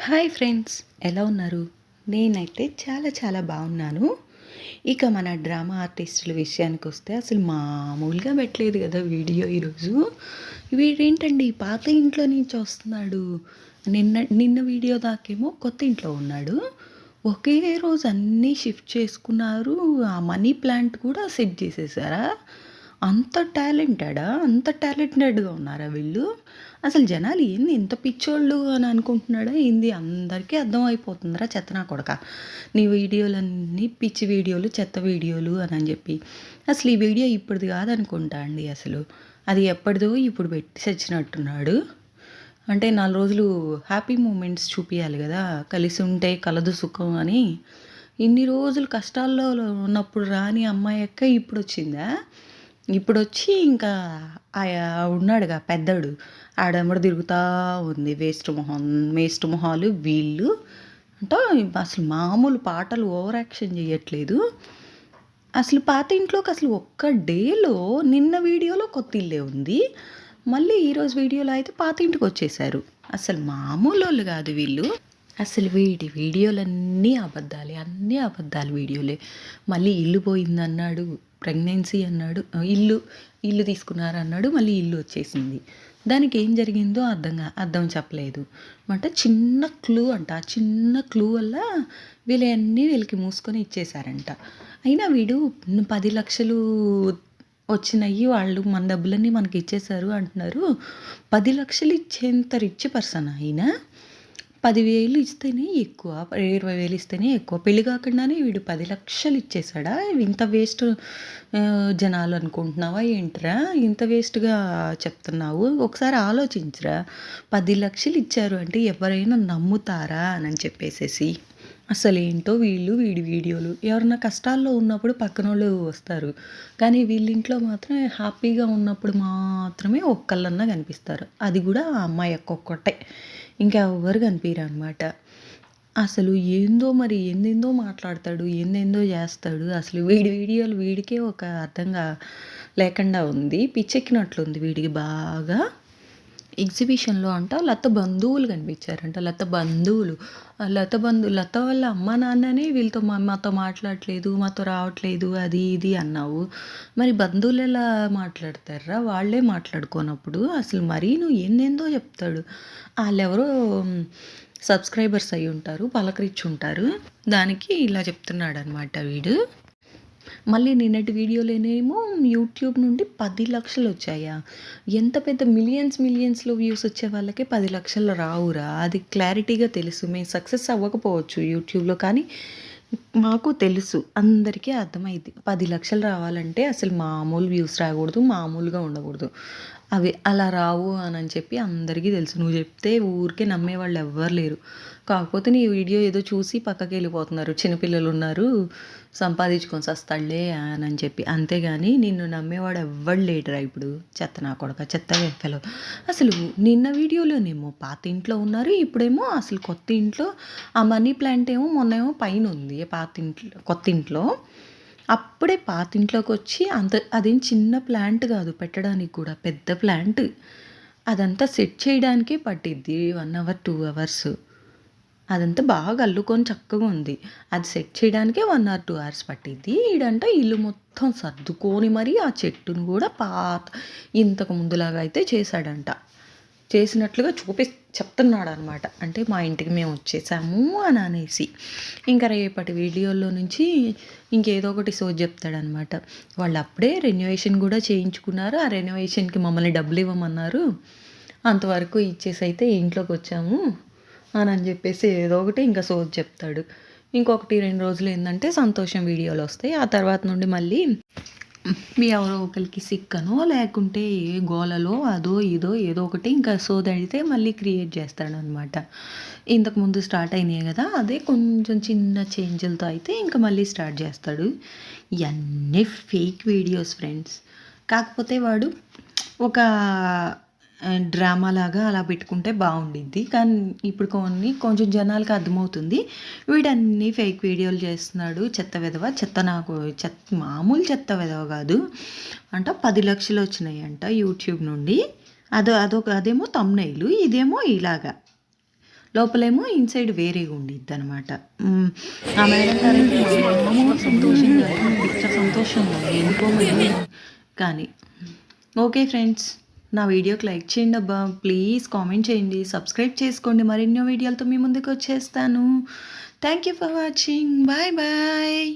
Hi friends ఎలా ఉన్నారు? నేనైతే చాలా చాలా బాగున్నాను. ఇక మన డ్రామా ఆర్టిస్టుల విషయానికి వస్తే అసలు మామూలుగా పెట్టలేదు కదా వీడియో ఈరోజు. వీడేంటండి పాత ఇంట్లో నుంచి వస్తున్నాడు. నిన్న నిన్న వీడియో దాకేమో కొత్త ఇంట్లో ఉన్నాడు. ఒకే రోజు అన్నీ షిఫ్ట్ చేసుకున్నారు. ఆ మనీ ప్లాంట్ కూడా సెట్ చేసేసారా? అంత టాలెంటెడా? అంత టాలెంటెడ్గా ఉన్నారా వీళ్ళు? అసలు జనాలు ఏంది ఇంత పిచ్చోళ్ళు అని అనుకుంటున్నాడా? ఏంది? అందరికీ అర్థమైపోతుందిరా చెత్త నా కొడక. నీ వీడియోలన్నీ పిచ్చి వీడియోలు చెత్త వీడియోలు అని అని చెప్పి. అసలు ఈ వీడియో ఇప్పుడుది కాదనుకుంటా అండి అసలు. అది ఎప్పటిదో ఇప్పుడు పెట్టి చచ్చినట్టున్నాడు అంటే నాలుగు రోజులు హ్యాపీ మూమెంట్స్ చూపించాలి కదా. కలిసి ఉంటే కలదు సుఖం అని. ఇన్ని రోజులు కష్టాల్లో ఉన్నప్పుడు రాని అమ్మాయి అక్క ఇప్పుడు వచ్చిందా ఇప్పుడు వచ్చి ఇంకా ఉన్నాడుగా పెద్దడు. ఆడమ్మడు తిరుగుతూ ఉంది వేస్ట్ మొహం వేస్ట్ మొహాలు వీళ్ళు. అంటే అసలు మామూలు పాటలు ఓవర్ యాక్షన్ చేయట్లేదు అసలు పాత ఇంట్లోకి అసలు ఒక్క డేలో నిన్న వీడియోలో కొత్త ఇల్లే ఉంది. మళ్ళీ ఈరోజు వీడియోలో అయితే పాత ఇంటికి వచ్చేసారు. అసలు మామూలు వాళ్ళు కాదు వీళ్ళు. అసలు వీడి వీడియోలన్నీ అబద్ధాలే అన్నీ అబద్ధాలు వీడియోలే. మళ్ళీ ఇల్లు పోయిందన్నాడు. ప్రెగ్నెన్సీ అన్నాడు ఇల్లు ఇల్లు తీసుకున్నారు అన్నాడు మళ్ళీ ఇల్లు వచ్చేసింది. దానికి ఏం జరిగిందో అర్థంగా అర్థం చెప్పలేదు. అంటే చిన్న క్లూ అంట ఆ చిన్న క్లూ వల్ల వీళ్ళన్నీ వీళ్ళకి మూసుకొని ఇచ్చేశారంట. అయినా వీడు పది లక్షలు వచ్చినాయి వాళ్ళు మన డబ్బులన్నీ మనకి ఇచ్చేశారు అంటున్నారు. పది లక్షలు ఇచ్చేంత రిచ్ పర్సన్ అయినా పదివేలు ఇస్తేనే ఎక్కువ ఇరవై వేలు ఇస్తేనే ఎక్కువ. పెళ్ళి కాకుండానే వీడు పది లక్షలు ఇచ్చేసాడా? ఇంత వేస్ట్ జనాలు అనుకుంటున్నావా ఏంట్రా? ఇంత వేస్ట్గా చెప్తున్నావు. ఒకసారి ఆలోచించరా. పది లక్షలు ఇచ్చారు అంటే ఎవరైనా నమ్ముతారా? అని చెప్పేసేసి. అసలు ఏంటో వీళ్ళు వీడి వీడియోలు. ఎవరన్నా కష్టాల్లో ఉన్నప్పుడు పక్కన వాళ్ళు వస్తారు. కానీ వీళ్ళింట్లో మాత్రం హ్యాపీగా ఉన్నప్పుడు మాత్రమే ఒక్కళ్ళన్నా కనిపిస్తారు. అది కూడా ఆ అమ్మాయి ఒక్కొక్కటే. ఇంకా ఎవరు కనిపించరు అనమాట అసలు ఏందో మరి ఏందేందో మాట్లాడతాడు ఏందేందో చేస్తాడు. అసలు వీడి వీడియోలు వీడికే ఒక అర్థంగా లేకుండా ఉంది. పిచ్చెక్కినట్లుంది వీడికి బాగా. ఎగ్జిబిషన్లో అంట లత బంధువులు కనిపించారంట. లత బంధువులు. లత బంధు లత వాళ్ళ అమ్మ నాన్ననే వీళ్ళతో మా మాతో మాట్లాడట్లేదు మాతో రావట్లేదు అది ఇది అన్నావు. మరి బంధువులు ఎలా మాట్లాడతారా? వాళ్ళే మాట్లాడుకోనప్పుడు అసలు మరీ నువ్వు ఏందేందో చెప్తాడు. వాళ్ళెవరో సబ్స్క్రైబర్స్ అయి ఉంటారు పలకరించి ఉంటారు దానికి ఇలా చెప్తున్నాడు అనమాట వీడు. మళ్ళీ నిన్నటి వీడియోలోనేమో యూట్యూబ్ నుండి పది లక్షలు వచ్చాయా? ఎంత పెద్ద మిలియన్స్ మిలియన్స్లో వ్యూస్ వచ్చే వాళ్ళకి పది లక్షలు రావురా? అది క్లారిటీగా తెలుసు. మేము సక్సెస్ అవ్వకపోవచ్చు యూట్యూబ్లో కానీ. మాకు తెలుసు. అందరికీ అర్థమైంది పది లక్షలు రావాలంటే అసలు మామూలు వ్యూస్ రాకూడదు మామూలుగా ఉండకూడదు. అవి అలా రావు అని చెప్పి అందరికీ తెలుసు. నువ్వు చెప్తే ఊరికే నమ్మేవాళ్ళు ఎవ్వరు లేరు. కాకపోతే నీ వీడియో ఏదో చూసి పక్కకి వెళ్ళిపోతున్నారు. చిన్నపిల్లలు ఉన్నారు సంపాదించుకొని సస్తాడులే అని చెప్పి. అంతేగాని నిన్ను నమ్మేవాడు ఎవ్వడు లేడురా ఇప్పుడు. చెత్త నా కొడక చెత్త వెక్కలు అసలు నిన్న వీడియోలోనేమో పాత ఇంట్లో ఉన్నారు ఇప్పుడేమో అసలు కొత్త ఇంట్లో ఆ మనీ ప్లాంట్ ఏమో మొన్న ఏమో పైన ఉంది పాత పాతింట్లో కొత్త ఇంట్లో అప్పుడే పాతింట్లోకి వచ్చి అంత అదేం చిన్న ప్లాంట్ కాదు పెట్టడానికి కూడా పెద్ద ప్లాంట్. అదంతా సెట్ చేయడానికే పట్టిద్ది వన్ అవర్ టూ అవర్స్. అదంతా బాగా అల్లుకొని చక్కగా ఉంది. అది సెట్ చేయడానికే వన్ ఆర్ టూ అవర్స్ పట్టిద్ది. ఈడంట ఇల్లు మొత్తం సర్దుకొని మరీ ఆ చెట్టును కూడా పాత ఇంతకు ముందులాగా అయితే చేశాడంట. చేసినట్లుగా చూపి చెప్తున్నాడు అనమాట అంటే మా ఇంటికి మేము వచ్చేసాము అని అనేసి. ఇంకా రేపటి వీడియోలో నుంచి ఇంకేదో ఒకటి సోజ్ చెప్తాడనమాట వాళ్ళు అప్పుడే రెన్యువేషన్ కూడా చేయించుకున్నారు. ఆ రెన్యువేషన్కి మమ్మల్ని డబ్బులు ఇవ్వమన్నారు. అంతవరకు ఇచ్చేసి అయితే ఇంట్లోకి వచ్చాము అని అని చెప్పేసి ఏదో ఒకటి ఇంకా సోజ్ చెప్తాడు. ఇంకొకటి రెండు రోజులు ఏంటంటే సంతోషం వీడియోలు వస్తాయి. ఆ తర్వాత నుండి మళ్ళీ మీ ఎవరో ఒకరికి సిక్కనో లేకుంటే ఏ గోలలో అదో ఇదో ఏదో ఒకటి ఇంకా సోదడితే మళ్ళీ క్రియేట్ చేస్తాడనమాట. ఇంతకుముందు స్టార్ట్ అయినాయి కదా అదే కొంచెం చిన్న చేంజ్లతో అయితే ఇంకా మళ్ళీ స్టార్ట్ చేస్తాడు. ఇవన్నీ ఫేక్ వీడియోస్ ఫ్రెండ్స్ కాకపోతే వాడు ఒక డ్రామా లాగా అలా పెట్టుకుంటే బాగుండిద్ది. కానీ ఇప్పుడు కొన్ని కొంచెం జనాలకి అర్థమవుతుంది. వీడన్నీ ఫేక్ వీడియోలు చేస్తున్నాడు చెత్త విధవ. చెత్త నాకు చెత్త మామూలు చెత్త విధవ కాదు. అంట పది లక్షలు వచ్చినాయి అంట యూట్యూబ్ నుండి. అదో అదొక అదేమో తమ్నైలు ఇదేమో ఇలాగా. లోపలేమో ఇన్సైడ్ వేరేగా ఉండిద్ది అనమాట ఆ మేడం సంతోషంగా సంతోషంగా ఎందుకో కానీ ఓకే ఫ్రెండ్స్. నా వీడియోకి లైక్ చేయండి అబ్బా. ప్లీజ్ కామెంట్ చేయండి. సబ్స్క్రైబ్ చేసుకోండి. మరెన్నో వీడియోలతో మీ ముందుకు వచ్చేస్తాను. Thank you for watching bye bye